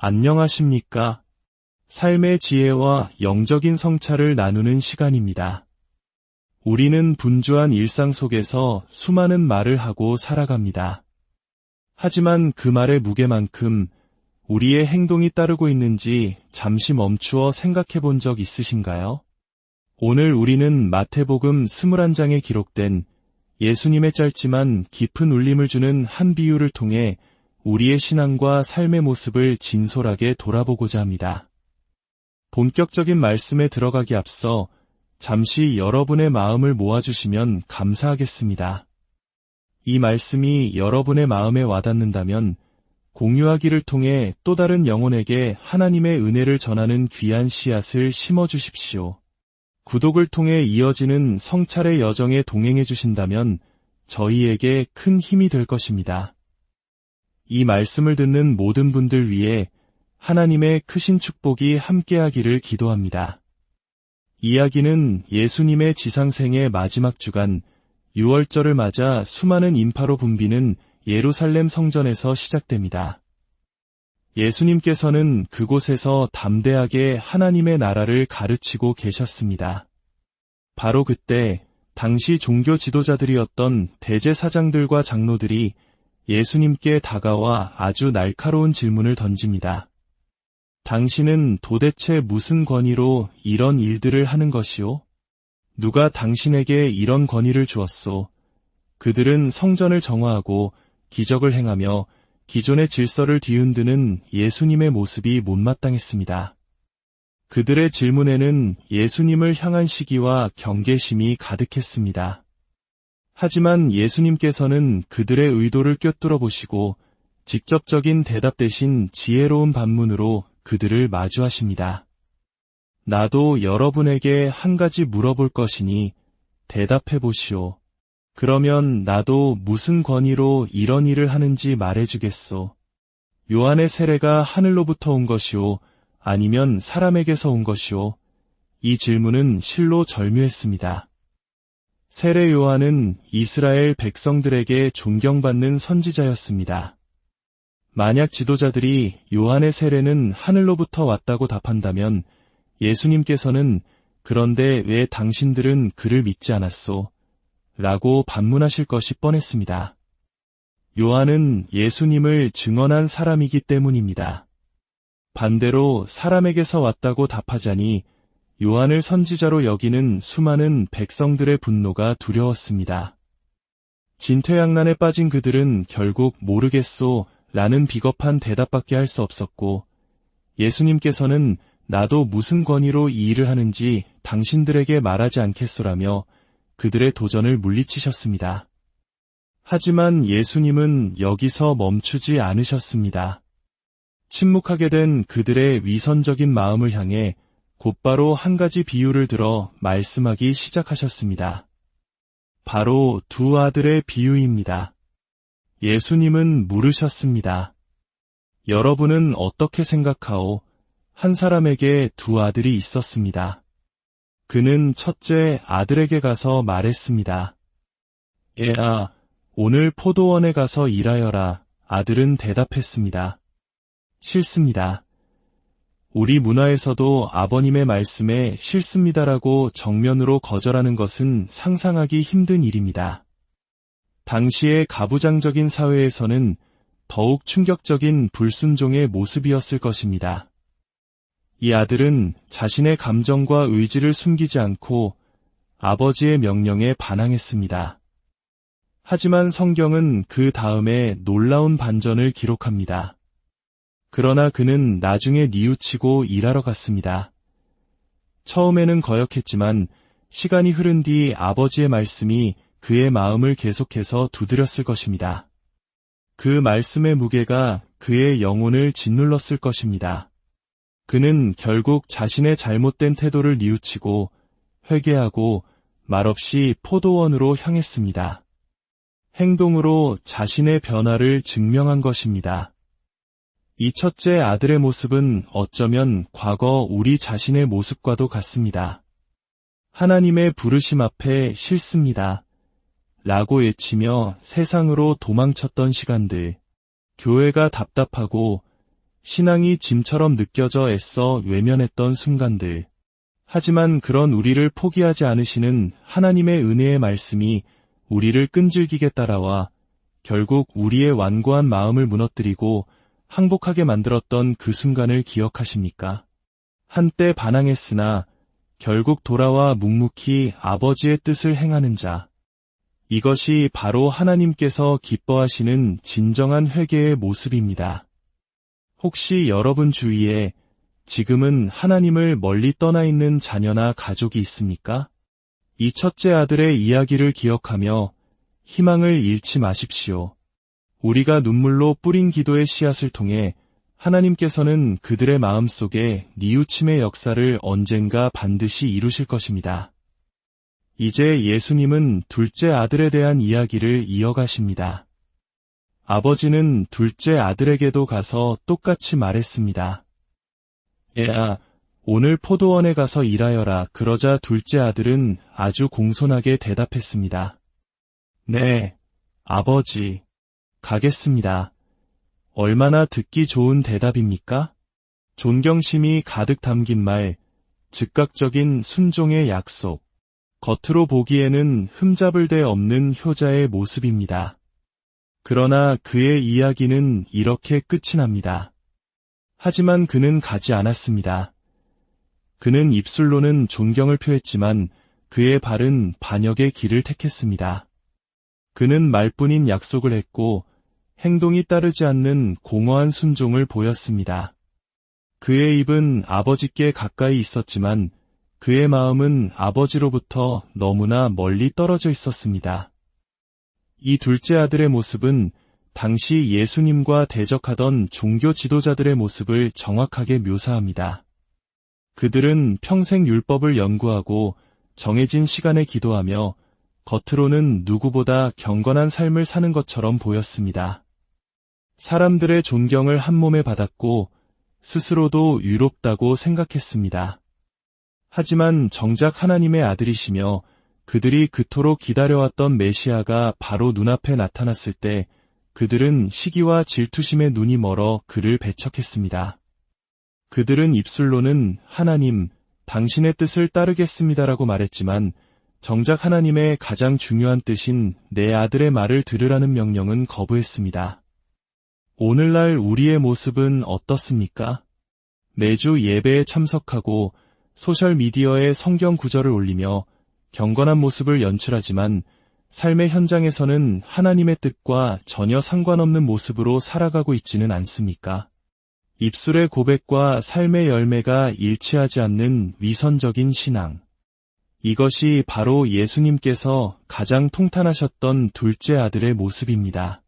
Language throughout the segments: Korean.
안녕하십니까? 삶의 지혜와 영적인 성찰을 나누는 시간입니다. 우리는 분주한 일상 속에서 수많은 말을 하고 살아갑니다. 하지만 그 말의 무게만큼 우리의 행동이 따르고 있는지 잠시 멈추어 생각해 본 적 있으신가요? 오늘 우리는 마태복음 21장에 기록된 예수님의 짧지만 깊은 울림을 주는 한 비유를 통해 우리의 신앙과 삶의 모습을 진솔하게 돌아보고자 합니다. 본격적인 말씀에 들어가기 앞서 잠시 여러분의 마음을 모아주시면 감사하겠습니다. 이 말씀이 여러분의 마음에 와닿는다면 공유하기를 통해 또 다른 영혼에게 하나님의 은혜를 전하는 귀한 씨앗을 심어 주십시오. 구독을 통해 이어지는 성찰의 여정에 동행해 주신다면 저희에게 큰 힘이 될 것입니다. 이 말씀을 듣는 모든 분들 위해 하나님의 크신 축복이 함께하기를 기도합니다. 이야기는 예수님의 지상생의 마지막 주간 6월절을 맞아 수많은 인파로 붐비는 예루살렘 성전에서 시작됩니다. 예수님께서는 그곳에서 담대하게 하나님의 나라를 가르치고 계셨습니다. 바로 그때 당시 종교 지도자들이었던 대제사장들과 장로들이 예수님께 다가와 아주 날카로운 질문을 던집니다. 당신은 도대체 무슨 권위로 이런 일들을 하는 것이오? 누가 당신에게 이런 권위를 주었소? 그들은 성전을 정화하고 기적을 행하며 기존의 질서를 뒤흔드는 예수님의 모습이 못마땅했습니다. 그들의 질문에는 예수님을 향한 시기와 경계심이 가득했습니다. 하지만 예수님께서는 그들의 의도를 꿰뚫어 보시고 직접적인 대답 대신 지혜로운 반문으로 그들을 마주하십니다. 나도 여러분에게 한 가지 물어볼 것이니 대답해 보시오. 그러면 나도 무슨 권위로 이런 일을 하는지 말해주겠소. 요한의 세례가 하늘로부터 온 것이오, 아니면 사람에게서 온 것이오. 이 질문은 실로 절묘했습니다. 세례 요한은 이스라엘 백성들에게 존경받는 선지자였습니다. 만약 지도자들이 요한의 세례는 하늘로부터 왔다고 답한다면 예수님께서는 그런데 왜 당신들은 그를 믿지 않았소? 라고 반문하실 것이 뻔했습니다. 요한은 예수님을 증언한 사람이기 때문입니다. 반대로 사람에게서 왔다고 답하자니 요한을 선지자로 여기는 수많은 백성들의 분노가 두려웠습니다. 진퇴양난에 빠진 그들은 결국 모르겠소 라는 비겁한 대답밖에 할 수 없었고 예수님께서는 나도 무슨 권위로 이 일을 하는지 당신들에게 말하지 않겠소라며 그들의 도전을 물리치셨습니다. 하지만 예수님은 여기서 멈추지 않으셨습니다. 침묵하게 된 그들의 위선적인 마음을 향해 곧바로 한 가지 비유를 들어 말씀하기 시작하셨습니다. 바로 두 아들의 비유입니다. 예수님은 물으셨습니다. 여러분은 어떻게 생각하오? 한 사람에게 두 아들이 있었습니다. 그는 첫째 아들에게 가서 말했습니다. 애아, 오늘 포도원에 가서 일하여라. 아들은 대답했습니다. 싫습니다. 우리 문화에서도 아버님의 말씀에 싫습니다라고 정면으로 거절하는 것은 상상하기 힘든 일입니다. 당시의 가부장적인 사회에서는 더욱 충격적인 불순종의 모습이었을 것입니다. 이 아들은 자신의 감정과 의지를 숨기지 않고 아버지의 명령에 반항했습니다. 하지만 성경은 그 다음에 놀라운 반전을 기록합니다. 그러나 그는 나중에 뉘우치고 일하러 갔습니다. 처음에는 거역했지만 시간이 흐른 뒤 아버지의 말씀이 그의 마음을 계속해서 두드렸을 것입니다. 그 말씀의 무게가 그의 영혼을 짓눌렀을 것입니다. 그는 결국 자신의 잘못된 태도를 뉘우치고 회개하고 말없이 포도원으로 향했습니다. 행동으로 자신의 변화를 증명한 것입니다. 이 첫째 아들의 모습은 어쩌면 과거 우리 자신의 모습과도 같습니다. 하나님의 부르심 앞에 싫습니다. 라고 외치며 세상으로 도망쳤던 시간들, 교회가 답답하고 신앙이 짐처럼 느껴져 애써 외면했던 순간들. 하지만 그런 우리를 포기하지 않으시는 하나님의 은혜의 말씀이 우리를 끈질기게 따라와 결국 우리의 완고한 마음을 무너뜨리고 항복하게 만들었던 그 순간을 기억하십니까? 한때 반항했으나 결국 돌아와 묵묵히 아버지의 뜻을 행하는 자. 이것이 바로 하나님께서 기뻐하시는 진정한 회개의 모습입니다. 혹시 여러분 주위에 지금은 하나님을 멀리 떠나 있는 자녀나 가족이 있습니까? 이 첫째 아들의 이야기를 기억하며 희망을 잃지 마십시오. 우리가 눈물로 뿌린 기도의 씨앗을 통해 하나님께서는 그들의 마음 속에 니우침의 역사를 언젠가 반드시 이루실 것입니다. 이제 예수님은 둘째 아들에 대한 이야기를 이어가십니다. 아버지는 둘째 아들에게도 가서 똑같이 말했습니다. 애아, 오늘 포도원에 가서 일하여라. 그러자 둘째 아들은 아주 공손하게 대답했습니다. 네, 아버지. 가겠습니다. 얼마나 듣기 좋은 대답입니까? 존경심이 가득 담긴 말, 즉각적인 순종의 약속, 겉으로 보기에는 흠잡을 데 없는 효자의 모습입니다. 그러나 그의 이야기는 이렇게 끝이 납니다. 하지만 그는 가지 않았습니다. 그는 입술로는 존경을 표했지만 그의 발은 반역의 길을 택했습니다. 그는 말뿐인 약속을 했고 행동이 따르지 않는 공허한 순종을 보였습니다. 그의 입은 아버지께 가까이 있었지만 그의 마음은 아버지로부터 너무나 멀리 떨어져 있었습니다. 이 둘째 아들의 모습은 당시 예수님과 대적하던 종교 지도자들의 모습을 정확하게 묘사합니다. 그들은 평생 율법을 연구하고 정해진 시간에 기도하며 겉으로는 누구보다 경건한 삶을 사는 것처럼 보였습니다. 사람들의 존경을 한 몸에 받았고 스스로도 유롭다고 생각했습니다. 하지만 정작 하나님의 아들이시며 그들이 그토록 기다려왔던 메시아가 바로 눈앞에 나타났을 때 그들은 시기와 질투심에 눈이 멀어 그를 배척했습니다. 그들은 입술로는 하나님, 당신의 뜻을 따르겠습니다라고 말했지만 정작 하나님의 가장 중요한 뜻인 내 아들의 말을 들으라는 명령은 거부했습니다. 오늘날 우리의 모습은 어떻습니까? 매주 예배에 참석하고 소셜미디어에 성경 구절을 올리며 경건한 모습을 연출하지만 삶의 현장에서는 하나님의 뜻과 전혀 상관없는 모습으로 살아가고 있지는 않습니까? 입술의 고백과 삶의 열매가 일치하지 않는 위선적인 신앙. 이것이 바로 예수님께서 가장 통탄하셨던 둘째 아들의 모습입니다.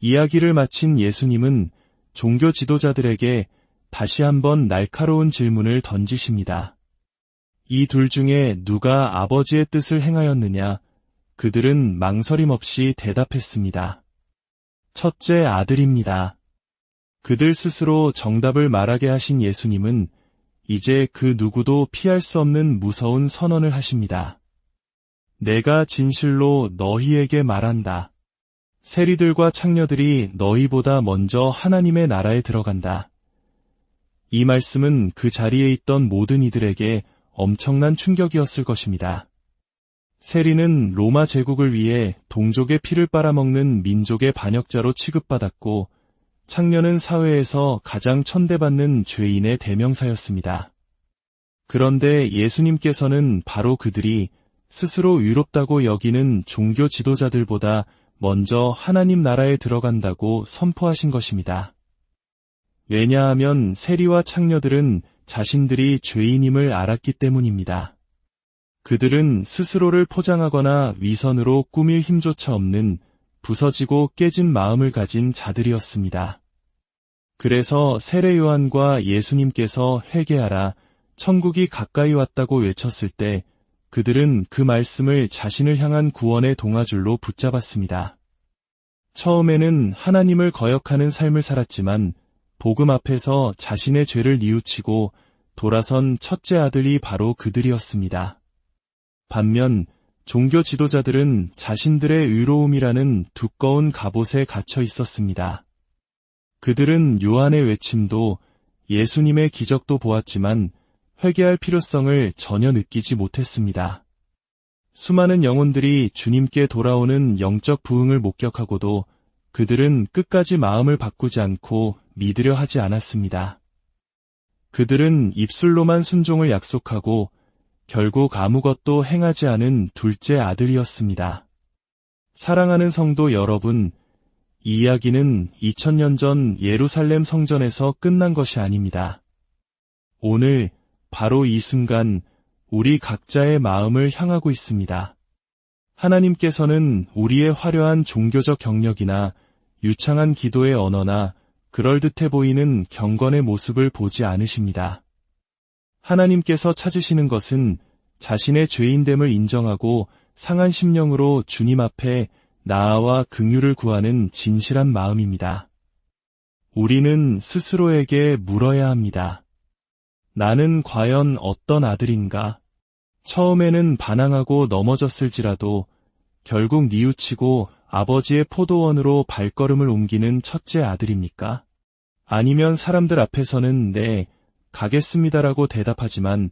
이야기를 마친 예수님은 종교 지도자들에게 다시 한번 날카로운 질문을 던지십니다. 이 둘 중에 누가 아버지의 뜻을 행하였느냐? 그들은 망설임 없이 대답했습니다. 첫째 아들입니다. 그들 스스로 정답을 말하게 하신 예수님은 이제 그 누구도 피할 수 없는 무서운 선언을 하십니다. 내가 진실로 너희에게 말한다. 세리들과 창녀들이 너희보다 먼저 하나님의 나라에 들어간다. 이 말씀은 그 자리에 있던 모든 이들에게 엄청난 충격이었을 것입니다. 세리는 로마 제국을 위해 동족의 피를 빨아먹는 민족의 반역자로 취급받았고 창녀는 사회에서 가장 천대받는 죄인의 대명사였습니다. 그런데 예수님께서는 바로 그들이 스스로 유롭다고 여기는 종교 지도자들보다 먼저 하나님 나라에 들어간다고 선포하신 것입니다. 왜냐하면 세리와 창녀들은 자신들이 죄인임을 알았기 때문입니다. 그들은 스스로를 포장하거나 위선으로 꾸밀 힘조차 없는 부서지고 깨진 마음을 가진 자들이었습니다. 그래서 세례 요한과 예수님께서 회개하라 천국이 가까이 왔다고 외쳤을 때 그들은 그 말씀을 자신을 향한 구원의 동아줄로 붙잡았습니다. 처음에는 하나님을 거역하는 삶을 살았지만 복음 앞에서 자신의 죄를 뉘우치고 돌아선 첫째 아들이 바로 그들이었습니다. 반면 종교 지도자들은 자신들의 의로움이라는 두꺼운 갑옷에 갇혀 있었습니다. 그들은 요한의 외침도 예수님의 기적도 보았지만 회개할 필요성을 전혀 느끼지 못했습니다. 수많은 영혼들이 주님께 돌아오는 영적 부흥을 목격하고도 그들은 끝까지 마음을 바꾸지 않고 믿으려 하지 않았습니다. 그들은 입술로만 순종을 약속하고 결국 아무것도 행하지 않은 둘째 아들이었습니다. 사랑하는 성도 여러분, 이 이야기는 2000년 전 예루살렘 성전에서 끝난 것이 아닙니다. 오늘 바로 이 순간 우리 각자의 마음을 향하고 있습니다. 하나님께서는 우리의 화려한 종교적 경력이나 유창한 기도의 언어나 그럴듯해 보이는 경건의 모습을 보지 않으십니다. 하나님께서 찾으시는 것은 자신의 죄인됨을 인정하고 상한 심령으로 주님 앞에 나아와 긍휼을 구하는 진실한 마음입니다. 우리는 스스로에게 물어야 합니다. 나는 과연 어떤 아들인가? 처음에는 반항하고 넘어졌을지라도 결국 뉘우치고 아버지의 포도원으로 발걸음을 옮기는 첫째 아들입니까? 아니면 사람들 앞에서는 네, 가겠습니다라고 대답하지만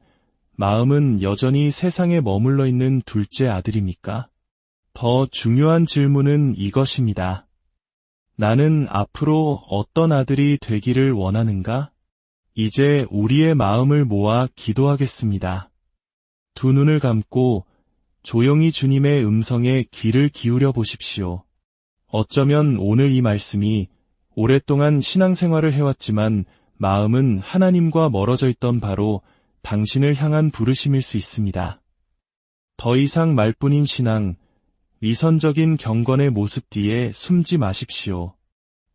마음은 여전히 세상에 머물러 있는 둘째 아들입니까? 더 중요한 질문은 이것입니다. 나는 앞으로 어떤 아들이 되기를 원하는가? 이제 우리의 마음을 모아 기도하겠습니다. 두 눈을 감고 조용히 주님의 음성에 귀를 기울여 보십시오. 어쩌면 오늘 이 말씀이 오랫동안 신앙생활을 해왔지만 마음은 하나님과 멀어져 있던 바로 당신을 향한 부르심일 수 있습니다. 더 이상 말뿐인 신앙, 위선적인 경건의 모습 뒤에 숨지 마십시오.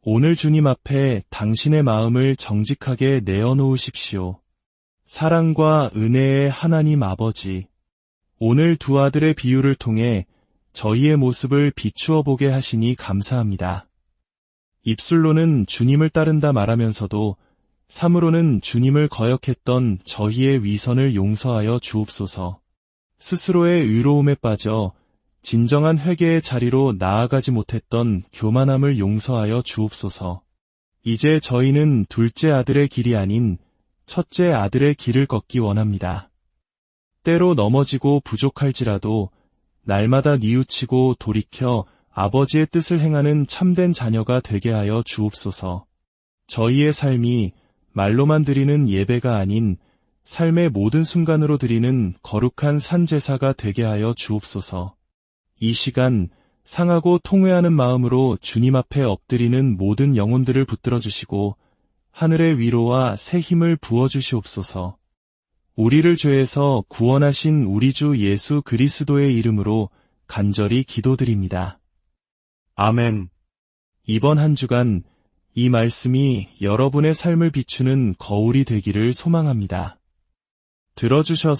오늘 주님 앞에 당신의 마음을 정직하게 내어놓으십시오. 사랑과 은혜의 하나님 아버지, 오늘 두 아들의 비유를 통해 저희의 모습을 비추어 보게 하시니 감사합니다. 입술로는 주님을 따른다 말하면서도 삶으로는 주님을 거역했던 저희의 위선을 용서하여 주옵소서. 스스로의 의로움에 빠져 진정한 회개의 자리로 나아가지 못했던 교만함을 용서하여 주옵소서. 이제 저희는 둘째 아들의 길이 아닌 첫째 아들의 길을 걷기 원합니다. 때로 넘어지고 부족할지라도 날마다 뉘우치고 돌이켜 아버지의 뜻을 행하는 참된 자녀가 되게 하여 주옵소서. 저희의 삶이 말로만 드리는 예배가 아닌 삶의 모든 순간으로 드리는 거룩한 산제사가 되게 하여 주옵소서. 이 시간 상하고 통회하는 마음으로 주님 앞에 엎드리는 모든 영혼들을 붙들어 주시고 하늘의 위로와 새 힘을 부어 주시옵소서. 우리를 죄에서 구원하신 우리 주 예수 그리스도의 이름으로 간절히 기도드립니다. 아멘. 이번 한 주간 이 말씀이 여러분의 삶을 비추는 거울이 되기를 소망합니다. 들어주셔서